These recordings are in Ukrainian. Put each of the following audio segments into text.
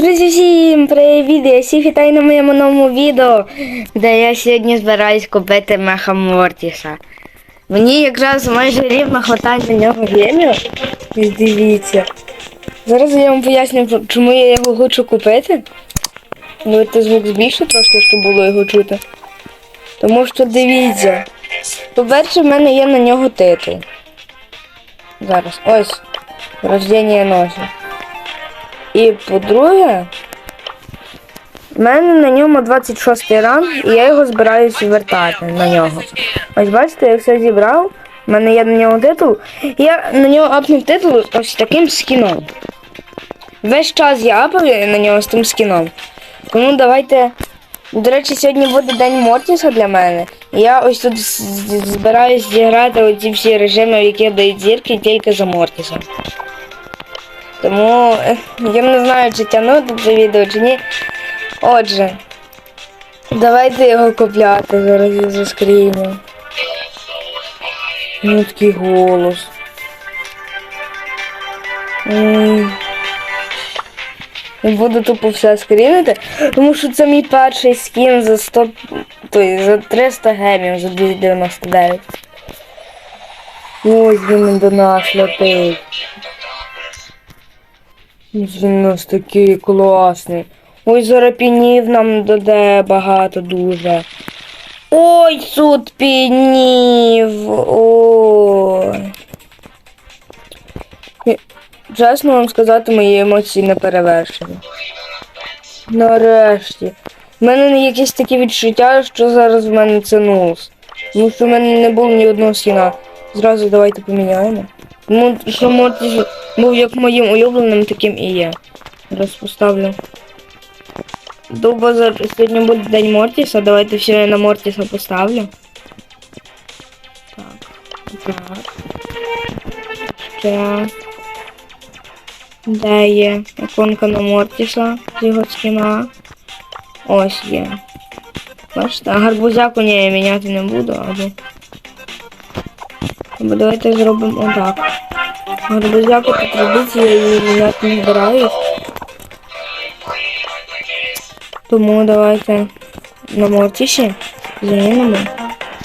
Друзі, всім привіт! Я всіх вітаю на моєму новому відео, де я сьогодні збираюсь купити Меха Мортіса. Мені якраз майже рівно хватає на нього гемів. Дивіться. Зараз я вам поясню, чому я його хочу купити. Давайте звук збільшу трошки, щоб було його чути. Тому що дивіться. По-перше, в мене є на нього титул. Зараз. Ось. Рождення ночі. І по-друге, в мене на ньому 26 ранг, і я його збираюсь вертати на нього. Ось бачите, я все зібрав. У мене є на нього титул. Я на нього апнув титул ось таким скіном. Весь час я апав на нього з тим скіном. Тому давайте. До речі, сьогодні буде день Мортіса для мене. Я ось тут збираюсь зіграти оці всі режими, в які дають зірки тільки за Мортіса. Тому е, я не знаю, чи тягнути це відео, чи ні. Отже, давайте його купляти, зараз я заскріню. Ну такий голос. Буду тупо все скрінити, тому що це мій перший скін за 100, той, за 300 гемів, за 299. Ось він до нас летить. Він у нас такий класний. Ой, зараз пінів нам доде багато дуже. Ой, суд пінів. Ой. Чесно вам сказати, мої емоції не перевершені. Нарешті. У мене якесь таке відчуття, що зараз в мене це нулс. Тому що в мене не було ні одного скіна. Зразу давайте поміняємо. Мортіс був як моїм улюбленим, таким і є. Зараз поставлю. Довго зараз сьогодні буде день Мортіса, давайте все на Мортіса поставлю. Так. Так. Ще. Де є іконка на Мортіса з його скіна. Ось є. Бачите, а гарбузяку я міняти не буду, або. Або давайте зробимо отак. Гарбузяку по традиції я міняти не збираюсь. Тому давайте на Мортісі замінимо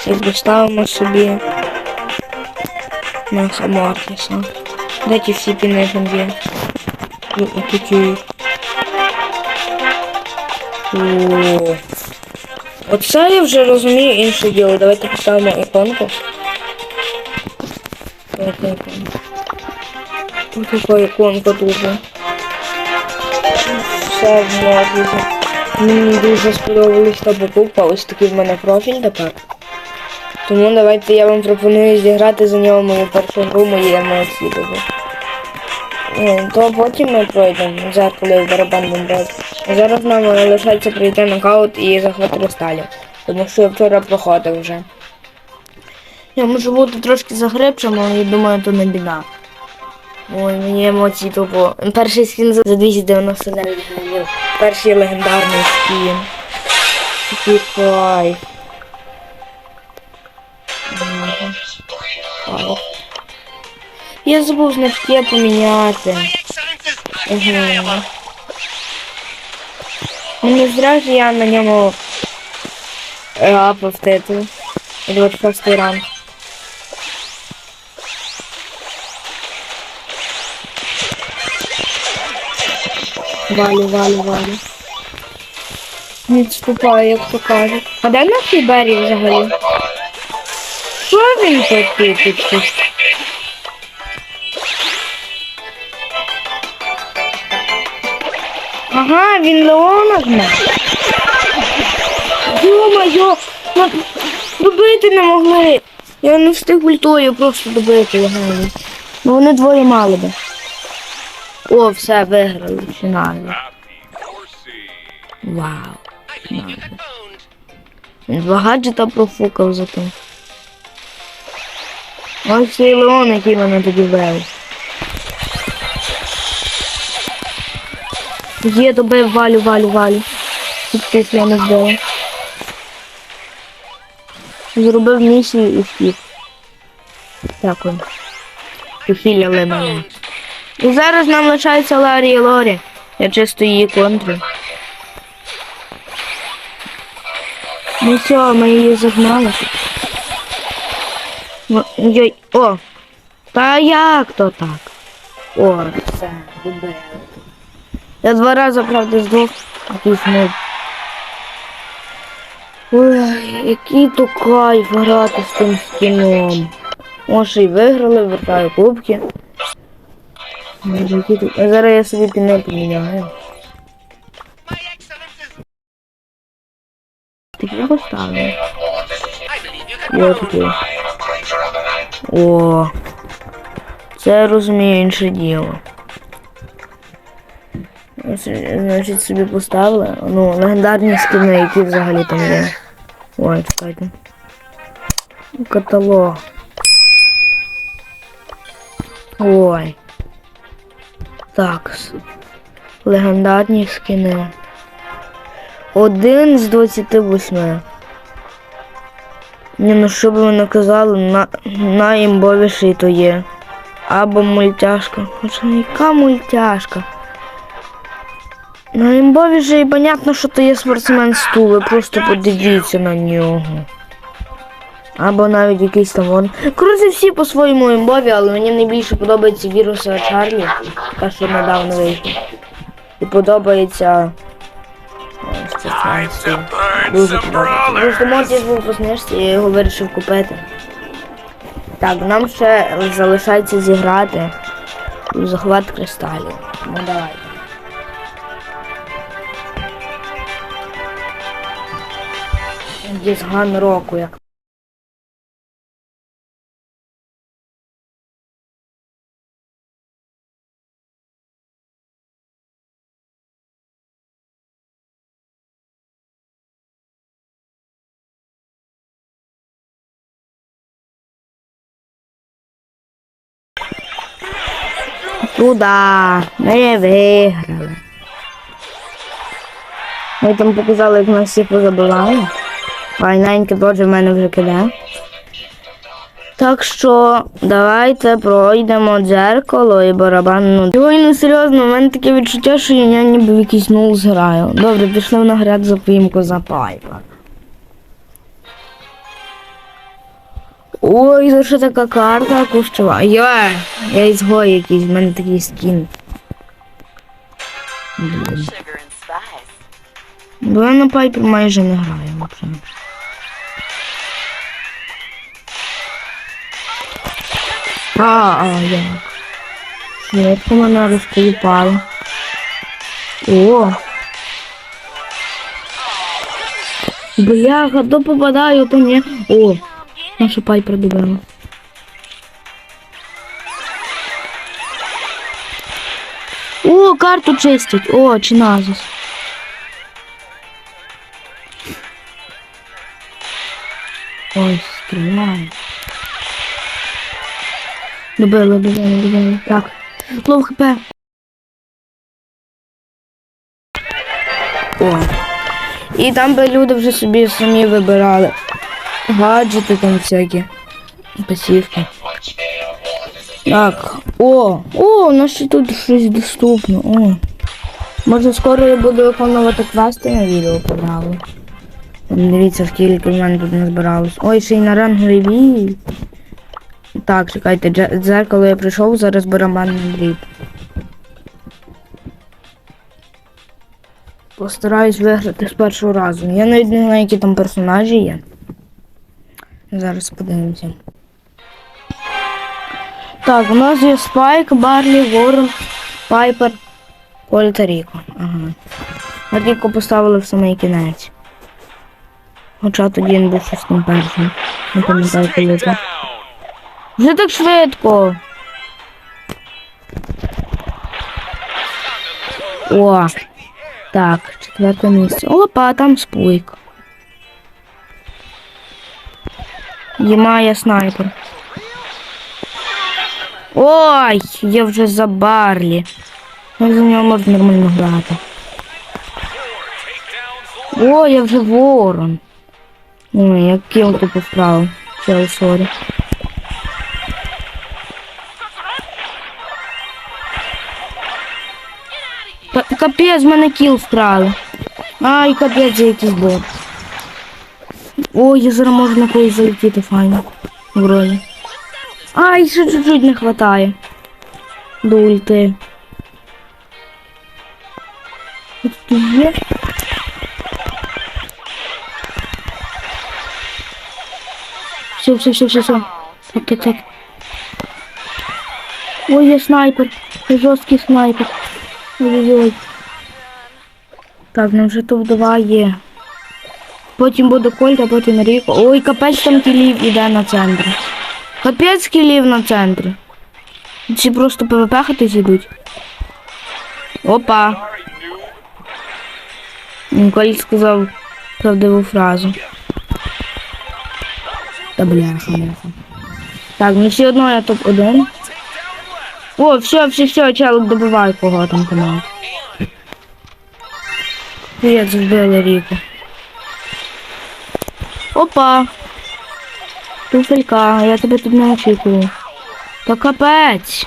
і поставимо собі Меха Мортіса. Ті всі піни там є? Ну, отакі. Оце я вже розумію інше діло. Давайте поставимо іконку. Давайте іконку. Ось така іконка дуже. Все мозі. Мені дуже сподобалась та покупка. Ось такий в мене профіль тепер. Тому давайте я вам пропоную зіграти за нього мою першу гру, мої емоції. Е, То потім ми пройдемо коли в барабан бомбить. А зараз нам лишається пройти нокаут і захват ресталів. Тому що я вчора проходив вже. Я можу бути трошки загребшим, але я думаю, то не біда. Ой, мені емоції тупо. Перший скін за за 299 гривень. Перший легендарний скін. Такий кайф. Я забув значки поміняти. Угу. Не зря ж я на ньому апав титул. 26 ранг. Валю, валю, валю. Відступаю, як то кажуть. А де наш Берій взагалі? Що він тут? Ага, він Леона знає. Йо-моє, добити не могли. Я не встиг ультою просто добити легально. Ну вони двоє мали би. О, все, виграли фінально. Вау. фінально. Він Два гаджета профукав зато. Ось цей Леон, який мене тоді вбив. Є, добив, валю, валю, валю. Тут я не вбила. Зробив місію і втік. Дякую. Похиляли мене. І зараз нам лишається Ларі і Лорі. Я чисто її контрю. Ну все, ми її загнали. Йой, о! Та як то так? О, все, добре. Я два рази, правда, здох. Ой, який то кайф грати з тим скіном. Може і виграли, вертаю кубки. Зараз я собі піне поміняю. Такі поставлю. Я такий. О. Це я розумію інше діло. Значить собі поставили. Ну, легендарні скини, які взагалі там є. Ой, чекайте. Каталог. Ой. Так. Легендарні скини. Один з 28. Ні, ну що би ви наказали, на, найімбовіший то є. Або мультяшка. Хоча ну яка мультяшка? Найімбовіший, понятно, що то є спортсмен стул, ви просто подивіться на нього. Або навіть якийсь там вон. Коротше, всі по-своєму імбові, але мені найбільше подобається віруса Чарлі, та що недавно вийшла. І подобається. Дуже подобається. Просто був по знижці, я його вирішив купити. Так, нам ще залишається зіграти у захват кристалів. Ну давайте. Дізган року, як Туда. Ми виграли. Ми там показали, як нас всі позабивали. Файненьке теж в мене вже киде. Так що давайте пройдемо дзеркало і барабанну. Ой, ну серйозно, у мене таке відчуття, що я ніби в якийсь нулс граю. Добре, пішли в нагряд за поїмку за пайпа. Ой, за що така карта кущова? Йой, я ізгой якийсь, в мене такий скін. Блін. Бо я на пайпі майже не граю взагалі. А, а, як? Швидко мене розколупало. О! Бляха, то попадаю, то ні. О, наша пайпер добила. О, карту чистять. О, чи назис. Ой, стріляє. Добили, добили, добили. Так. Лов хп. О. І там би люди вже собі самі вибирали. Гаджети там всякі. Пасівки. Так. О! О, у нас ще тут щось доступно. О. Може скоро я буду виконувати квести на відео подали. Дивіться, скільки в мене тут назбиралось. Ой, ще й на ранговий бій. Так, чекайте, дзеркало я прийшов, зараз барабанний дріб. Постараюсь виграти з першого разу. Я навіть не знаю, які там персонажі є. Зараз подивимося. Так, у нас є Спайк, Барлі, Ворон, Пайпер, Кольта Ріко. Ага. Ріко поставили в самий кінець. Хоча тоді він був щось там першим. Не пам'ятаю, коли це. Вже так швидко. О. Так, четверте місце. Опа, там спойк. Ємає снайпер. Ой, я вже за Барлі. Як за нього можна нормально грати. О, я вже ворон. Ой, я кіл тупо вправив. Чел, сорі. Та- капець, в мене кіл вкрали. Ай, капець, я якийсь бот. Ой, я зараз можу на когось залетіти файно. Вроді. Ай, ще чуть-чуть не хватає. До ульти. Тут є. Все, все, все, все, все. Так, так, так. Ой, я снайпер. Я жорсткий снайпер. Ой-ой-ой. Так, нам вже тут два є. Потім буде Кольт, а потім Ріко. Ой, капець там кілів іде на центрі. Капець кілів на центрі. Чи просто ПВП-хатись ідуть? Опа. Кольт сказав правдиву фразу. Та бляха, муха. Так, ну все одно я топ-1. О, все, все, все, челик добивай кого там команд. Привет, збили Ріку. Опа! Туфелька, я тебе тут не очікую. Та капець.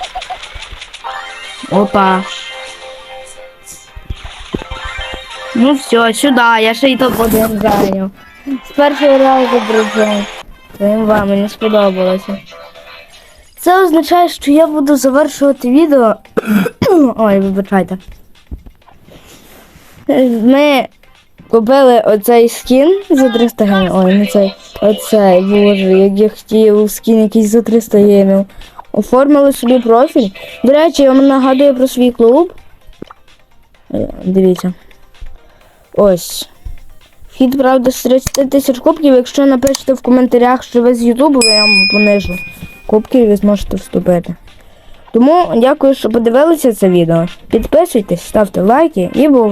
Опа. Ну все, сюди, я ще й топ-1 зайняв. З першого разу, друзі. Вам мені сподобалося. Це означає, що я буду завершувати відео. Ой, вибачайте. Ми купили оцей скін за 300 гемів. Ой, не цей. Оцей, боже, як я хотів скін якийсь за 300 гемів. Оформили собі профіль. До речі, я вам нагадую про свій клуб. Е, Дивіться. Ось. Вхід, правда, з 30 тисяч кубків. Якщо напишете в коментарях, що ви з Ютубу, я вам понижу кубків і ви зможете вступити. Тому дякую, що подивилися це відео. Підписуйтесь, ставте лайки і бувайте.